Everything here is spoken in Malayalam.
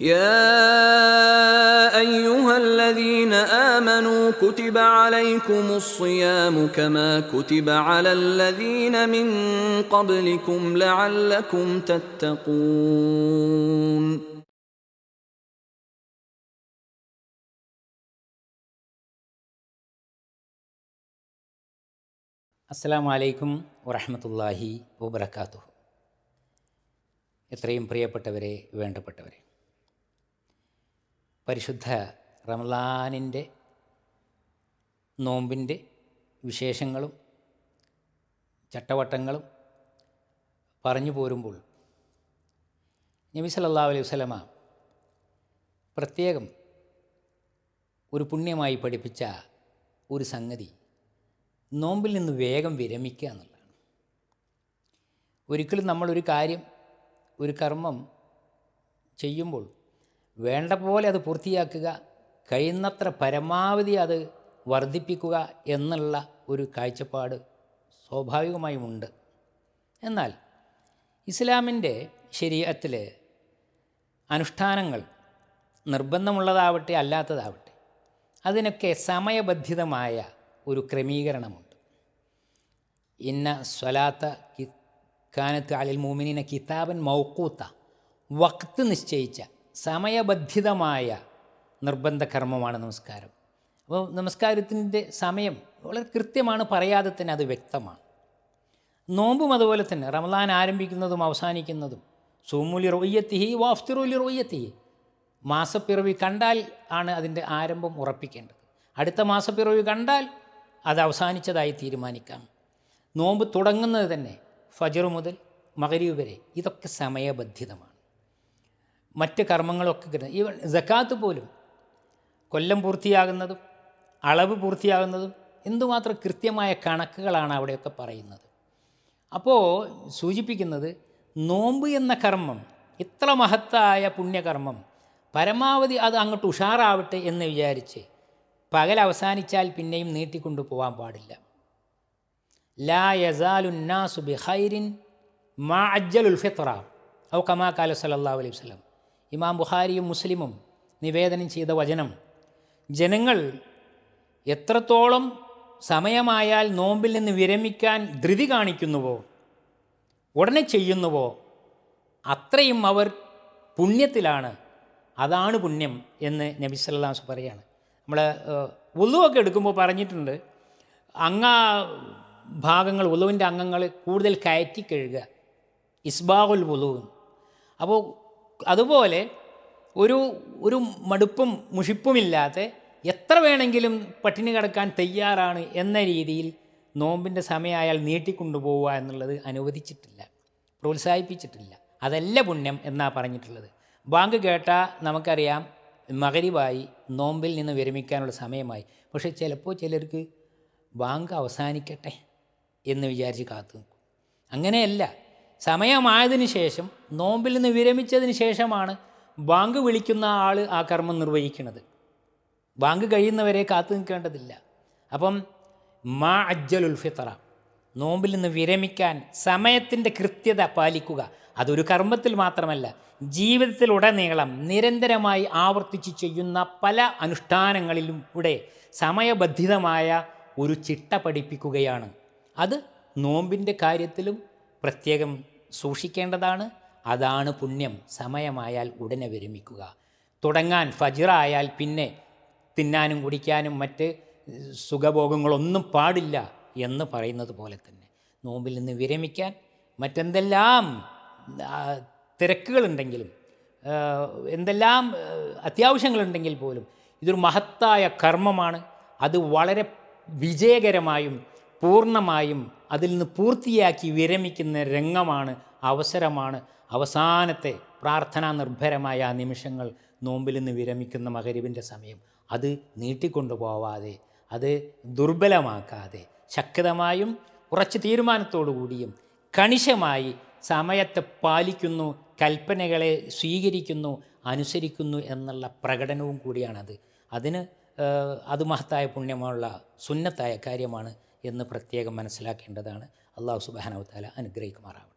يا ايها الذين امنوا كتب عليكم الصيام كما كتب على الذين من قبلكم لعلكم تتقون അസ്സാം വലൈക്കും വറഹമത്തല്ലാഹി വബർക്കാത്തു എത്രയും പ്രിയപ്പെട്ടവരെ വേണ്ടപ്പെട്ടവരെ പരിശുദ്ധ റമലാനിന്റെ നോമ്പിന്റെ വിശേഷങ്ങളും ചട്ടവട്ടങ്ങളും പറഞ്ഞു പോരുമ്പോൾ നബി സല്ലാ അലൈഹി വസ്ലമ പ്രത്യേകം ഒരു പുണ്യമായി പഠിപ്പിച്ച ഒരു സംഗതി നോമ്പിൽ നിന്ന് വേഗം വിരമിക്കുക എന്നുള്ളതാണ്. ഒരിക്കലും നമ്മളൊരു കാര്യം ഒരു കർമ്മം ചെയ്യുമ്പോൾ വേണ്ട പോലെ അത് പൂർത്തിയാക്കുക കഴിയുന്നത്ര പരമാവധി അത് വർദ്ധിപ്പിക്കുക എന്നുള്ള ഒരു കാഴ്ചപ്പാട് സ്വാഭാവികമായും ഉണ്ട്. എന്നാൽ ഇസ്ലാമിന്റെ ശരീരത്തിൽ അനുഷ്ഠാനങ്ങൾ നിർബന്ധമുള്ളതാവട്ടെ അല്ലാത്തതാവട്ടെ അതിനൊക്കെ സമയബന്ധിതമായ ഒരു ക്രമീകരണമുണ്ട്. ഇന്ന സ്വലാത്ത കാനത്ത് അലിൽ മോമിനിന കിതാബൻ മൗക്കൂത്ത വക്ത് നിശ്ചയിച്ച സമയബന്ധിതമായ നിർബന്ധ കർമ്മമാണ് നമസ്കാരം. അപ്പോൾ നമസ്കാരത്തിന്റെ സമയം വളരെ കൃത്യമാണ് പറയാതെ തന്നെ അത് വ്യക്തമാണ്. നോമ്പും അതുപോലെ തന്നെ റമദാൻ ആരംഭിക്കുന്നതും അവസാനിക്കുന്നതും സൂമുലി റൊയ്യത്തിഹി വാഫ്തിറുലി റൊയ്യത്തിഹി മാസപ്പിറവി കണ്ടാൽ ആണ് അതിന്റെ ആരംഭം ഉറപ്പിക്കേണ്ടത്. അടുത്ത മാസപ്പിറവി കണ്ടാൽ അത് അവസാനിച്ചതായി തീരുമാനിക്കാം. നോമ്പ് തുടങ്ങുന്നത് തന്നെ ഫജർ മുതൽ മകരീവ് വരെ ഇതൊക്കെ സമയബന്ധിതമാണ്. മറ്റ് കർമ്മങ്ങളൊക്കെ കിട്ടുന്നത് ഈവൻ ജക്കാത്ത് പോലും കൊല്ലം പൂർത്തിയാകുന്നതും അളവ് പൂർത്തിയാകുന്നതും എന്തുമാത്രം കൃത്യമായ കണക്കുകളാണ് അവിടെയൊക്കെ പറയുന്നത്. അപ്പോൾ സൂചിപ്പിക്കുന്നത് നോമ്പ് എന്ന കർമ്മം ഇത്ര മഹത്തായ പുണ്യകർമ്മം പരമാവധി അത് അങ്ങോട്ട് ഉഷാറാവട്ടെ എന്ന് വിചാരിച്ച് പകൽ അവസാനിച്ചാൽ പിന്നെയും നീട്ടിക്കൊണ്ടു പോകാൻ പാടില്ല. ലാ യസാലുന്നാസു ബിഹൈരിൻ മാ അജ്ജലുൽ ഫിത്ര ഔ കമാ കാല സല്ലല്ലാഹു അലൈഹി ഇമാം ബുഹാരിയും മുസ്ലിമും നിവേദനം ചെയ്ത വചനം ജനങ്ങൾ എത്രത്തോളം സമയമായാൽ നോമ്പിൽ നിന്ന് വിരമിക്കാൻ ധൃതി കാണിക്കുന്നുവോ ഉടനെ ചെയ്യുന്നുവോ അത്രയും അവർ പുണ്യത്തിലാണ്. അതാണ് പുണ്യം എന്ന് നബി സല്ലാസ് പറയാണ്. നമ്മൾ ഉളുവൊക്കെ എടുക്കുമ്പോൾ പറഞ്ഞിട്ടുണ്ട് അങ്ങ ഭാഗങ്ങൾ ഉളുവിന്റെ അംഗങ്ങൾ കൂടുതൽ കയറ്റി കഴുകുക. ഇസ്ബാഹുൽ ഉളുവും അപ്പോൾ അതുപോലെ ഒരു ഒരു മടുപ്പും മുഷിപ്പുമില്ലാതെ എത്ര വേണമെങ്കിലും പട്ടിണി കിടക്കാൻ തയ്യാറാണ് എന്ന രീതിയിൽ നോമ്പിന്റെ സമയമായാൽ നീട്ടിക്കൊണ്ടുപോവുക എന്നുള്ളത് അനുവദിച്ചിട്ടില്ല പ്രോത്സാഹിപ്പിച്ചിട്ടില്ല. അതല്ല പുണ്യം എന്നാണ് പറഞ്ഞിട്ടുള്ളത്. ബാങ്ക് കേട്ടാൽ നമുക്കറിയാം മകരിവായി നോമ്പിൽ നിന്ന് വിരമിക്കാനുള്ള സമയമായി. പക്ഷേ ചിലപ്പോൾ ചിലർക്ക് ബാങ്ക് അവസാനിക്കട്ടെ എന്ന് വിചാരിച്ച് കാത്തു നിൽക്കും. അങ്ങനെയല്ല. സമയമായതിനു ശേഷം നോമ്പിൽ നിന്ന് വിരമിച്ചതിന് ശേഷമാണ് ബാങ്ക് വിളിക്കുന്ന ആൾ ആ കർമ്മം നിർവഹിക്കുന്നത്. ബാങ്ക് കഴിയുന്നവരെ കാത്തു നിൽക്കേണ്ടതില്ല. അപ്പം മാ അജ്ജലുൽ ഫിത്ര നോമ്പിൽ നിന്ന് വിരമിക്കാൻ സമയത്തിന്റെ കൃത്യത പാലിക്കുക അതൊരു കർമ്മത്തിൽ മാത്രമല്ല ജീവിതത്തിലുടനീളം നിരന്തരമായി ആവർത്തിച്ച് ചെയ്യുന്ന പല അനുഷ്ഠാനങ്ങളിലും കൂടെ സമയബന്ധിതമായ ഒരു ചിട്ട പഠിപ്പിക്കുകയാണ്. അത് നോമ്പിന്റെ കാര്യത്തിലും പ്രത്യേകം സൂക്ഷിക്കേണ്ടതാണ്. അതാണ് പുണ്യം. സമയമായാൽ ഉടനെ വിരമിക്കുക. തുടങ്ങാൻ ഫജിറായാൽ പിന്നെ തിന്നാനും കുടിക്കാനും മറ്റ് സുഖഭോഗങ്ങളൊന്നും പാടില്ല എന്ന് പറയുന്നത് പോലെ തന്നെ. നോമ്പിൽ നിന്ന് വിരമിക്കാൻ മറ്റെന്തെല്ലാം തിരക്കുകളുണ്ടെങ്കിലും എന്തെല്ലാം അത്യാവശ്യങ്ങളുണ്ടെങ്കിൽ പോലും ഇതൊരു മഹത്തായ കർമ്മമാണ്. അത് വളരെ വിജയകരമായും പൂർണമായും അതിൽ നിന്ന് പൂർത്തിയാക്കി വിരമിക്കുന്ന രംഗമാണ് അവസരമാണ് അവസാനത്തെ പ്രാർത്ഥനാ നിർഭരമായ ആ നിമിഷങ്ങൾ നോമ്പിൽ നിന്ന് വിരമിക്കുന്ന മകരിവിന്റെ സമയം. അത് നീട്ടിക്കൊണ്ടു പോവാതെ അത് ദുർബലമാക്കാതെ ശക്തമായും കുറച്ച് തീരുമാനത്തോടു കൂടിയും കണിശമായി സമയത്തെ പാലിക്കുന്നു കൽപ്പനകളെ സ്വീകരിക്കുന്നു അനുസരിക്കുന്നു എന്നുള്ള പ്രകടനവും കൂടിയാണത്. അതിന് അത് മഹത്തായ പുണ്യമുള്ള സുന്നത്തായ കാര്യമാണ് എന്ന് പ്രത്യേകം മനസ്സിലാക്കേണ്ടതാണ്. അള്ളാഹു സുബാനവത്താല അനുഗ്രഹിക്കുമാറാവട്ടെ.